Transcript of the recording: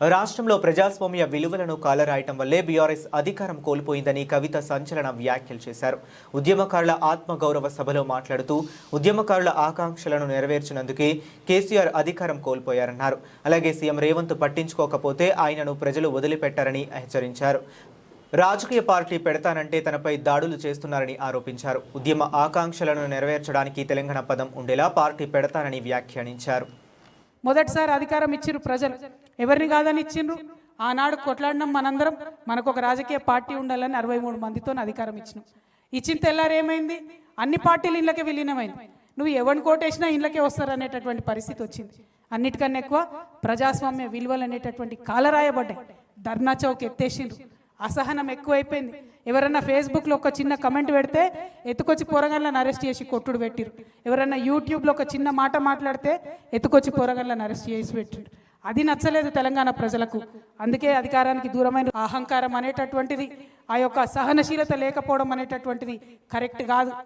రాష్ట్రంలో ప్రజాస్వామ్య విలువలను కాలరాయటం వల్లే బీఆర్ఎస్ అధికారం కోల్పోయిందని కవిత సంచలన వ్యాఖ్యలు చేశారు. ఉద్యమకారుల ఆత్మగౌరవ సభలో మాట్లాడుతూ ఉద్యమకారుల ఆకాంక్షలను నెరవేర్చినందుకే కేసీఆర్ అధికారం కోల్పోయారన్నారు. అలాగే సీఎం రేవంత్ పట్టించుకోకపోతే ఆయనను ప్రజలు వదిలిపెట్టారని హెచ్చరించారు. రాజకీయ పార్టీ పెడతానంటే తనపై దాడులు చేస్తున్నారని ఆరోపించారు. ఉద్యమ ఆకాంక్షలను నెరవేర్చడానికి తెలంగాణ పదం ఉండేలా పార్టీ పెడతానని వ్యాఖ్యానించారు. మొదటిసారి అధికారం ఇచ్చిర్రు ప్రజలు. ఎవరిని కాదని ఇచ్చిండ్రు ఆనాడు కొట్లాడినాం మనందరం. మనకు ఒక రాజకీయ పార్టీ ఉండాలని అరవై మూడు మందితో అధికారం ఇచ్చినాం. ఇచ్చిన తెల్లారు ఏమైంది అన్ని పార్టీలు ఇళ్ళకే విలీనమైంది నువ్వు ఎవరిని కోటేసినా ఇళ్ళకే వస్తారు అనేటటువంటి పరిస్థితి వచ్చింది. అన్నిటికన్నా ఎక్కువ ప్రజాస్వామ్య విలువలు అనేటటువంటి కాలరాయబడ్డాయి. ధర్నా చౌక్ ఎత్తేసిండ్రు. అసహనం ఎక్కువైపోయింది. ఎవరన్నా ఫేస్బుక్లో ఒక చిన్న కమెంట్ పెడితే ఎత్తుకొచ్చి పోరగాళ్ళని అరెస్ట్ చేసి కొట్టుడు పెట్టిరు. ఎవరన్నా యూట్యూబ్లో ఒక చిన్న మాట మాట్లాడితే ఎత్తుకొచ్చి పోరగాళ్ళని అరెస్ట్ చేసి పెట్టిరు. అది నచ్చలేదు తెలంగాణ ప్రజలకు. అందుకే అధికారానికి దూరమైన అహంకారం అనేటటువంటిది ఆ యొక్క సహనశీలత లేకపోవడం అనేటటువంటిది కరెక్ట్ కాదు.